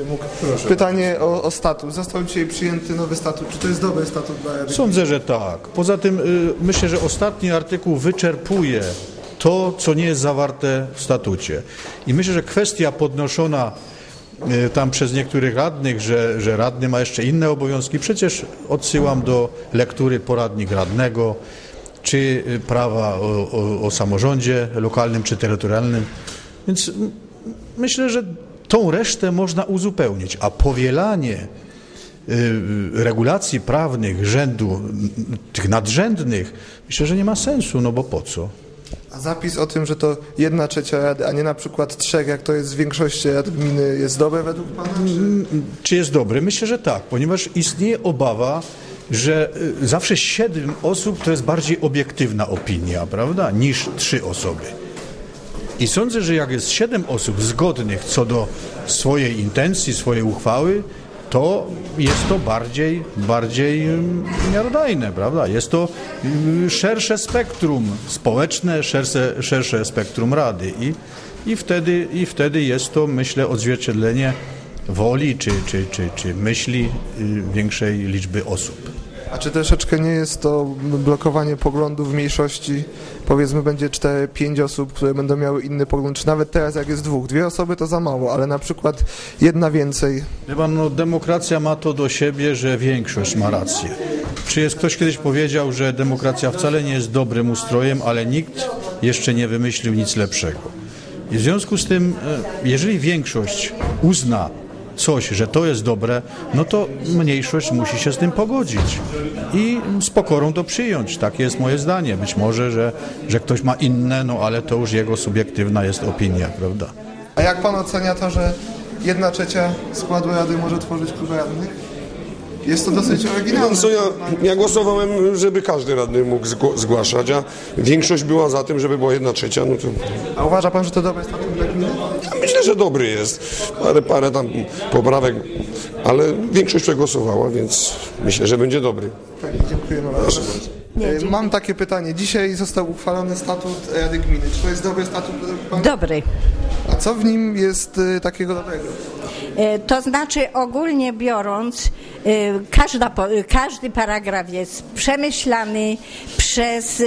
Mógł. Pytanie o, o statut. Został dzisiaj przyjęty nowy statut. Czy to jest dobry statut dla Rady? Sądzę, że tak. Poza tym y, myślę, że ostatni artykuł wyczerpuje to, co nie jest zawarte w statucie. I myślę, że kwestia podnoszona y, tam przez niektórych radnych, że, że radny ma jeszcze inne obowiązki, przecież odsyłam do lektury poradnik radnego, czy y, prawa o, o, o samorządzie lokalnym czy terytorialnym. Więc myślę, że tą resztę można uzupełnić, a powielanie y, regulacji prawnych rzędu tych nadrzędnych, myślę, że nie ma sensu, no bo po co? A zapis o tym, że to jedna trzecia rady, a nie na przykład trzech, jak to jest w większości rad gminy, jest dobry według Pana? Czy... Czy jest dobry? Myślę, że tak, ponieważ istnieje obawa, że y, zawsze siedem osób to jest bardziej obiektywna opinia, prawda, niż trzy osoby. I sądzę, że jak jest siedem osób zgodnych co do swojej intencji, swojej uchwały, to jest to bardziej, bardziej ym, miarodajne, prawda? Jest to y, szersze spektrum społeczne, szersze, szersze spektrum rady i, i, wtedy, i wtedy jest to, myślę, odzwierciedlenie woli czy, czy, czy, czy myśli y, większej liczby osób. A czy troszeczkę nie jest to blokowanie poglądów mniejszości? Powiedzmy, będzie 4-5 osób, które będą miały inny pogląd, czy nawet teraz jak jest dwóch. Dwie osoby to za mało, ale na przykład jedna więcej. Wie pan, no, demokracja ma to do siebie, że większość ma rację. Czy jest ktoś kiedyś powiedział, że demokracja wcale nie jest dobrym ustrojem, ale nikt jeszcze nie wymyślił nic lepszego. I w związku z tym, e, jeżeli większość uzna coś, że to jest dobre, no to mniejszość musi się z tym pogodzić i z pokorą to przyjąć. Takie jest moje zdanie. Być może, że, że ktoś ma inne, no ale to już jego subiektywna jest opinia, prawda? A jak Pan ocenia to, że jedna trzecia składu rady może tworzyć klub radnych? Jest to dosyć oryginalne. No co ja, ja głosowałem, żeby każdy radny mógł zgłaszać, a większość była za tym, żeby była jedna trzecia, no to A uważa Pan, że to dobry statut dla gminy? ja myślę, że dobry jest. Parę, parę tam poprawek, ale większość przegłosowała, więc myślę, że będzie dobry. Fajnie, dziękujemy bardzo. E, Mam takie pytanie. Dzisiaj został uchwalony statut Rady Gminy. Czy to jest dobry statut Pana? Dobry. A co w nim jest e, takiego dobrego? E, To znaczy ogólnie biorąc, e, każda, e, każdy paragraf jest przemyślany przez,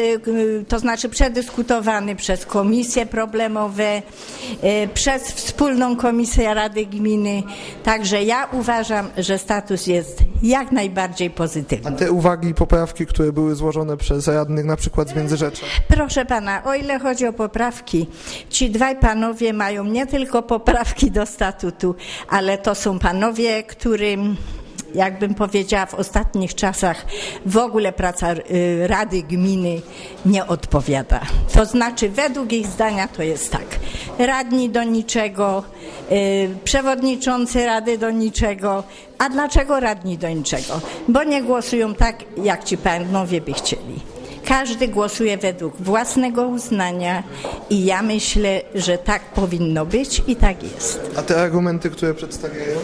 to znaczy przedyskutowany przez komisje problemowe, przez wspólną komisję Rady Gminy. Także ja uważam, że status jest jak najbardziej A pozytywny. te uwagi i poprawki, które były złożone przez radnych, na przykład z Międzyrzecza, Proszę pana, o ile chodzi o poprawki, ci dwaj panowie mają nie tylko poprawki do statutu, ale to są panowie, którym jakbym powiedziała, w ostatnich czasach w ogóle praca y, Rady Gminy nie odpowiada. To znaczy, według ich zdania to jest tak. Radni do niczego, y, przewodniczący Rady do niczego. A dlaczego radni do niczego? Bo nie głosują tak, jak ci panowie by chcieli. Każdy głosuje według własnego uznania i ja myślę, że tak powinno być i tak jest. a te argumenty, które przedstawiają,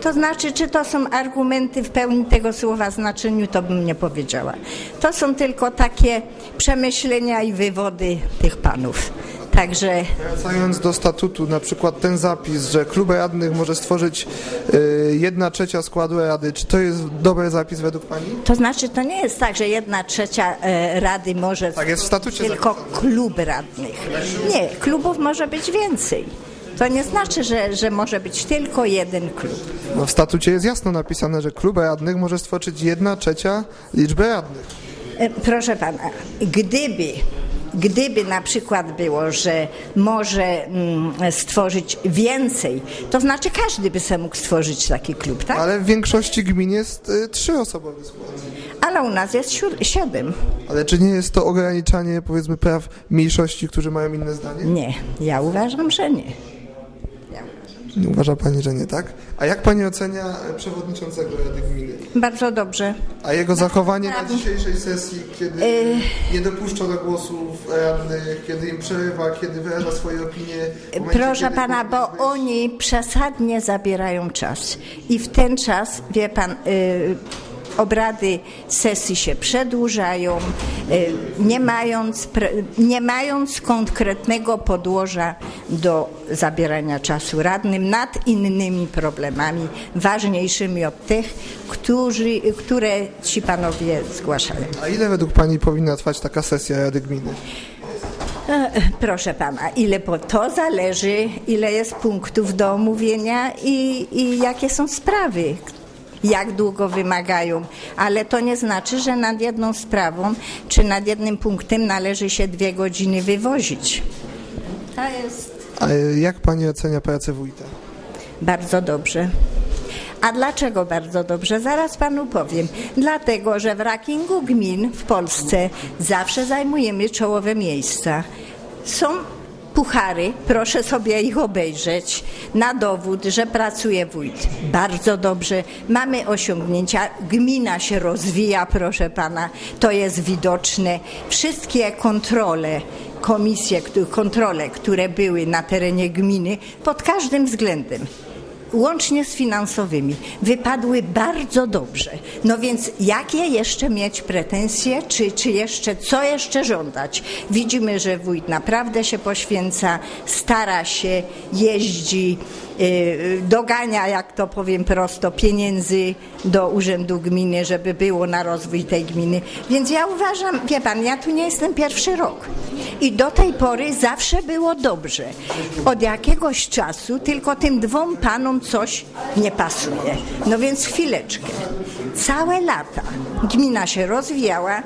To znaczy, czy to są argumenty w pełni tego słowa znaczeniu, to bym nie powiedziała. To są tylko takie przemyślenia i wywody tych panów. Także wracając do statutu, na przykład ten zapis, że klub radnych może stworzyć e, jedna trzecia składu rady, czy to jest dobry zapis według Pani? to znaczy, to nie jest tak, że jedna trzecia e, rady może Tak jest w statucie tylko zapisane. klub radnych. Nie, klubów może być więcej. To nie znaczy, że, że może być tylko jeden klub. No w statucie jest jasno napisane, że klub radnych może stworzyć jedna trzecia liczbę radnych. E, Proszę pana, gdyby, gdyby na przykład było, że może mm, stworzyć więcej, to znaczy każdy by sobie mógł stworzyć taki klub, tak? Ale w większości gmin jest y, trzyosobowy skład. Ale u nas jest siedem. Ale czy nie jest to ograniczanie, powiedzmy, praw mniejszości, którzy mają inne zdanie? Nie, ja uważam, że nie. Uważa Pani, że nie, tak? A jak Pani ocenia przewodniczącego Rady Gminy? Bardzo dobrze. A jego zachowanie na dzisiejszej sesji, kiedy Y- nie dopuszcza do głosów radnych, kiedy im przerywa, kiedy wyraża swoje opinie? momencie, Proszę pana, bo być? oni przesadnie zabierają czas. I w ten czas, wie pan, y, obrady sesji się przedłużają, y, nie mając, nie mając konkretnego podłoża do zabierania czasu radnym nad innymi problemami ważniejszymi od tych, którzy, które ci panowie zgłaszają. A ile według Pani powinna trwać taka sesja Rady Gminy? E, Proszę pana, ile po to zależy, ile jest punktów do omówienia i, i jakie są sprawy, jak długo wymagają, ale to nie znaczy, że nad jedną sprawą czy nad jednym punktem należy się dwie godziny wywozić. To jest A jak Pani ocenia pracę wójta? bardzo dobrze. A dlaczego bardzo dobrze? Zaraz panu powiem. Dlatego, że w rankingu gmin w Polsce zawsze zajmujemy czołowe miejsca. Są puchary, proszę sobie ich obejrzeć, na dowód, że pracuje wójt. Bardzo dobrze. Mamy osiągnięcia. Gmina się rozwija, proszę pana. To jest widoczne. Wszystkie kontrole komisje, kontrole, które były na terenie gminy pod każdym względem łącznie z finansowymi, wypadły bardzo dobrze. No więc jakie jeszcze mieć pretensje, czy, czy jeszcze, co jeszcze żądać? Widzimy, że wójt naprawdę się poświęca, stara się, jeździ, dogania, jak to powiem prosto, pieniędzy do urzędu gminy, żeby było na rozwój tej gminy. Więc ja uważam, wie pan, ja tu nie jestem pierwszy rok. I do tej pory zawsze było dobrze. Od jakiegoś czasu tylko tym dwom panom coś nie pasuje. No więc chwileczkę. Całe lata gmina się rozwijała.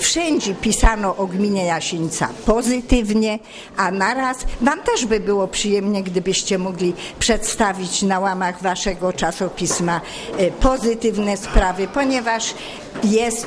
Wszędzie pisano o gminie Jasienica pozytywnie, a naraz Wam też by było przyjemnie, gdybyście mogli przedstawić na łamach Waszego czasopisma e, pozytywne sprawy, ponieważ jest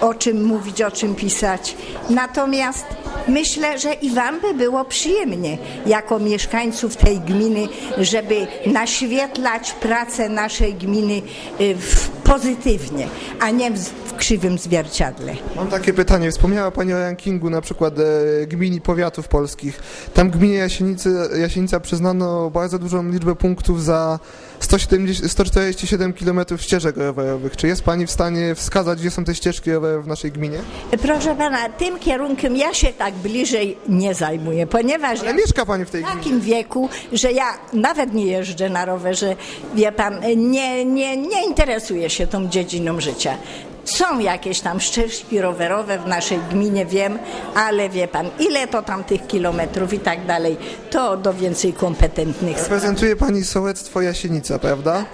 o czym mówić, o czym pisać. Natomiast myślę, że i Wam by było przyjemnie, jako mieszkańców tej gminy, żeby naświetlać pracę naszej gminy y, w, pozytywnie, a nie w, w krzywym zwierciadle. Mam takie pytanie. Wspomniała Pani o rankingu na przykład e, gmin i powiatów polskich. Tam gminie Jasienicy, Jasienica przyznano bardzo dużą liczbę punktów za 170, 147 km ścieżek rowerowych. Czy jest Pani w stanie wskazać, gdzie są te ścieżki rowerowe w naszej gminie? Proszę Pana, tym kierunkiem ja się tak bliżej nie zajmuję, ponieważ Ale ja mieszka Pani w tej w gminie. takim wieku, że ja nawet nie jeżdżę na rowerze, wie pan, nie, nie, nie interesuję się tą dziedziną życia. Są jakieś tam ścieżki rowerowe w naszej gminie, wiem, ale wie pan, ile to tam tych kilometrów i tak dalej, to do więcej kompetentnych. Reprezentuje Pani sołectwo Jasienica, prawda?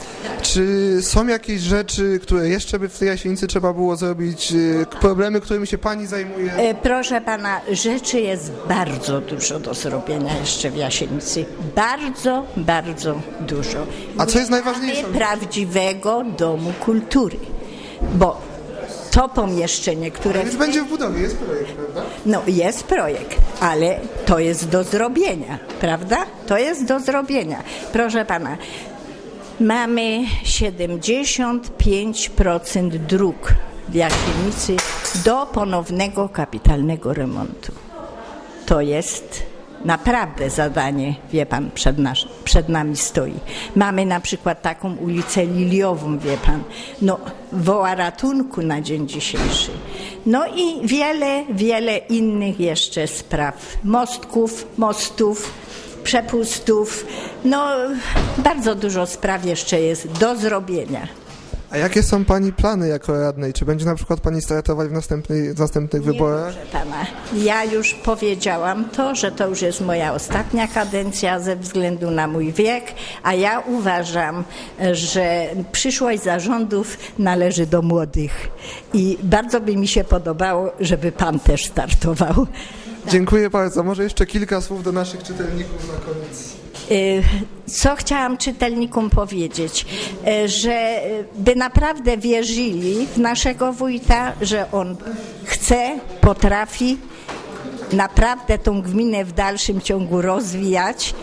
Czy są jakieś rzeczy, które jeszcze by w tej Jasienicy trzeba było zrobić? e, Problemy, którymi się Pani zajmuje? E, Proszę pana, rzeczy jest bardzo dużo do zrobienia jeszcze w Jasienicy. Bardzo, bardzo dużo. A co jest Nie najważniejsze? prawdziwego domu kultury, bo to pomieszczenie, które Już będzie w budowie, jest projekt, prawda? no jest projekt, ale to jest do zrobienia, prawda? To jest do zrobienia. Proszę pana, mamy 75% dróg w Jasienicy do ponownego kapitalnego remontu. To jest naprawdę zadanie, wie pan, przed, nasz, przed nami stoi. Mamy na przykład taką ulicę Liliową, wie pan, no woła ratunku na dzień dzisiejszy. No i wiele, wiele innych jeszcze spraw. Mostków, mostów, przepustów. No bardzo dużo spraw jeszcze jest do zrobienia. A jakie są Pani plany jako radnej? Czy będzie na przykład Pani startować w, następnej, w następnych wyborach? Proszę pana, ja już powiedziałam to, że to już jest moja ostatnia kadencja ze względu na mój wiek, a ja uważam, że przyszłość zarządów należy do młodych i bardzo by mi się podobało, żeby pan też startował. Dziękuję bardzo. Może jeszcze kilka słów do naszych czytelników na koniec. Y, Co chciałam czytelnikom powiedzieć, Y, że y, by naprawdę wierzyli w naszego wójta, że on chce, potrafi naprawdę tą gminę w dalszym ciągu rozwijać.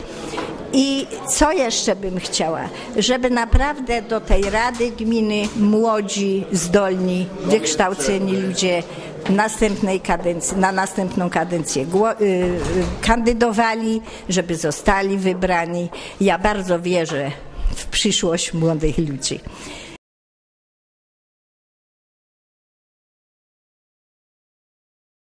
I co jeszcze bym chciała? Żeby naprawdę do tej Rady Gminy młodzi, zdolni, wykształceni ludzie następnej kadencji, na następną kadencję y, y, kandydowali, żeby zostali wybrani. Ja bardzo wierzę w przyszłość młodych ludzi.